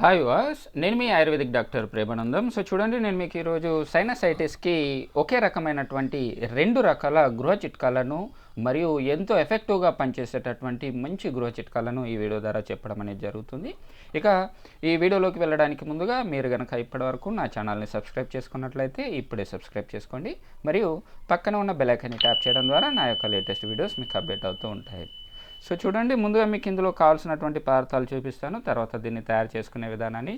Hi వాస్ నేను మీ ఆయుర్వేదిక్ డాక్టర్ ప్రేమానందం. సో చూడండి నేను మీకు ఈరోజు సైనసైటిస్కి ఒకే రకమైనటువంటి రెండు రకాల గృహ చిట్కాలను మరియు ఎంతో ఎఫెక్టివ్గా పనిచేసేటటువంటి మంచి గృహ చిట్కాలను ఈ వీడియో ద్వారా చెప్పడం అనేది జరుగుతుంది. ఇక ఈ వీడియోలోకి వెళ్ళడానికి ముందుగా మీరు కనుక ఇప్పటివరకు నా ఛానల్ని సబ్స్క్రైబ్ చేసుకున్నట్లయితే ఇప్పుడే సబ్స్క్రైబ్ చేసుకోండి. మరియు పక్కన ఉన్న బెల్ ఐకాన్ని ట్యాప్ చేయడం ద్వారా నా యొక్క లేటెస్ట్ వీడియోస్ మీకు అప్డేట్ అవుతూ ఉంటాయి. సో చూడండి ముందుగా మీకు ఇందులో కావాల్సినటువంటి పదార్థాలు చూపిస్తాను. తర్వాత దీన్ని తయారు చేసుకునే విధానాన్ని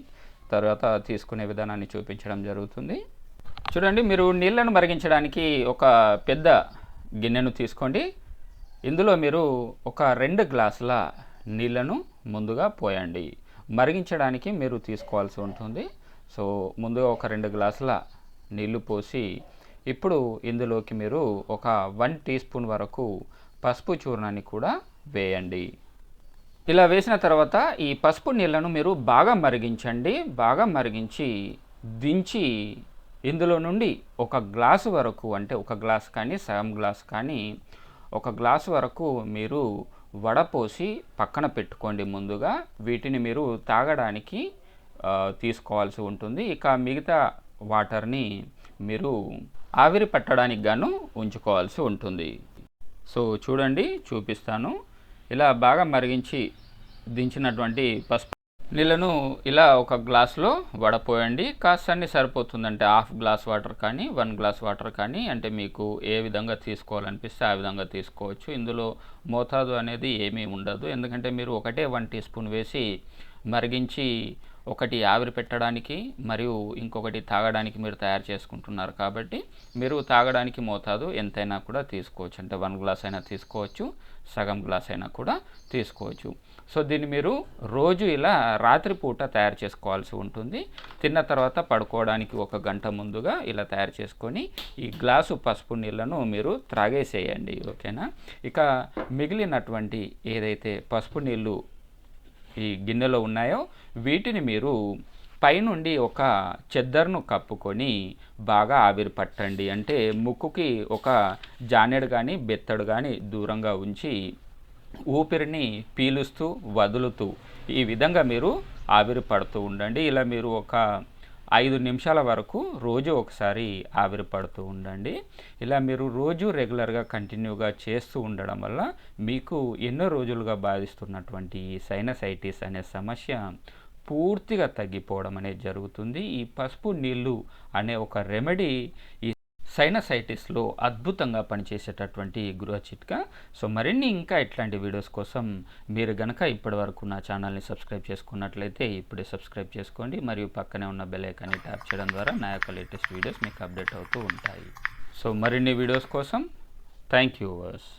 తర్వాత తీసుకునే విధానాన్ని చూపించడం జరుగుతుంది. చూడండి మీరు నీళ్ళను మరిగించడానికి ఒక పెద్ద గిన్నెను తీసుకోండి. ఇందులో మీరు ఒక రెండు గ్లాసుల నీళ్ళను ముందుగా పోయండి. మరిగించడానికి మీరు తీసుకోవాల్సి ఉంటుంది. సో ముందుగా ఒక రెండు గ్లాసుల నీళ్ళు పోసి ఇప్పుడు ఇందులోకి మీరు ఒక వన్ టీ స్పూన్ వరకు పసుపు చూర్ణాన్ని కూడా వేయండి. ఇలా వేసిన తర్వాత ఈ పసుపు నీళ్ళను మీరు బాగా మరిగించండి. బాగా మరిగించి దించి ఇందులో నుండి ఒక గ్లాసు వరకు అంటే ఒక గ్లాస్ కానీ సగం గ్లాస్ కానీ ఒక గ్లాసు వరకు మీరు వడపోసి పక్కన పెట్టుకోండి ముందుగా. వీటిని మీరు తాగడానికి తీసుకోవాల్సి ఉంటుంది. ఇక మిగతా వాటర్ని మీరు ఆవిరి పట్టడానికి గాను ఉంచుకోవాల్సి ఉంటుంది. సో చూడండి చూపిస్తాను. ఇలా బాగా మరిగించి దించినటువంటి పసుపు నీళ్ళను ఇలా ఒక గ్లాస్లో వడపోయండి. కాస్త అన్ని సరిపోతుందంటే హాఫ్ గ్లాస్ వాటర్ కానీ వన్ గ్లాస్ వాటర్ కానీ అంటే మీకు ఏ విధంగా తీసుకోవాలనిపిస్తే ఆ విధంగా తీసుకోవచ్చు. ఇందులో మోతాదు అనేది ఏమీ ఉండదు. ఎందుకంటే మీరు ఒకటే వన్ టీ స్పూన్ వేసి మరిగించి ఒకటి ఆవిరి పెట్టడానికి మరియు ఇంకొకటి తాగడానికి మీరు తయారు చేసుకుంటున్నారు కాబట్టి మీరు తాగడానికి మోతాదు ఎంతైనా కూడా తీసుకోవచ్చు. అంటే వన్ గ్లాస్ అయినా తీసుకోవచ్చు సగం గ్లాస్ అయినా కూడా తీసుకోవచ్చు. సో దీన్ని మీరు రోజు ఇలా రాత్రిపూట తయారు చేసుకోవాల్సి ఉంటుంది. తిన్న తర్వాత పడుకోవడానికి ఒక గంట ముందుగా ఇలా తయారు చేసుకొని ఈ గ్లాసు పసుపు నీళ్ళను మీరు త్రాగేసేయండి. ఓకేనా? ఇక మిగిలినటువంటి ఏదైతే పసుపు నీళ్ళు ఈ గిన్నెలో ఉన్నాయో వీటిని మీరు పైనుండి ఒక చెద్దర్ను కప్పుకొని బాగా ఆవిరి పట్టండి. అంటే ముక్కుకి ఒక జానెడు కానీ బెత్తడు కానీ దూరంగా ఉంచి ఊపిరిని పీలుస్తూ వదులుతూ ఈ విధంగా మీరు ఆవిరి పడుతూ ఉండండి. ఇలా మీరు ఒక ఐదు నిమిషాల వరకు రోజు ఒకసారి ఆవిరి పడుతూ ఉండండి. ఇలా మీరు రోజు రెగ్యులర్గా కంటిన్యూగా చేస్తూ ఉండడం వల్ల మీకు ఎన్నో రోజులుగా బాధిస్తున్నటువంటి ఈ సైనసైటిస్ అనే సమస్య పూర్తిగా తగ్గిపోవడం అనేది జరుగుతుంది. ఈ పసుపు నీళ్ళు అనే ఒక రెమెడీ ఈ సైనసైటిస్లో అద్భుతంగా పనిచేసేటటువంటి గృహ చిట్కా. సో మరిన్ని ఇంకా ఇట్లాంటి వీడియోస్ కోసం మీరు గనక ఇప్పటివరకు నా ఛానల్ని సబ్స్క్రైబ్ చేసుకున్నట్లయితే ఇప్పుడే సబ్స్క్రైబ్ చేసుకోండి. మరియు పక్కనే ఉన్న బెల్ ఐకాన్ని ట్యాప్ చేయడం ద్వారా నా యొక్క లేటెస్ట్ వీడియోస్ మీకు అప్డేట్ అవుతూ ఉంటాయి. సో మరిన్ని వీడియోస్ కోసం థ్యాంక్ యూ వర్స్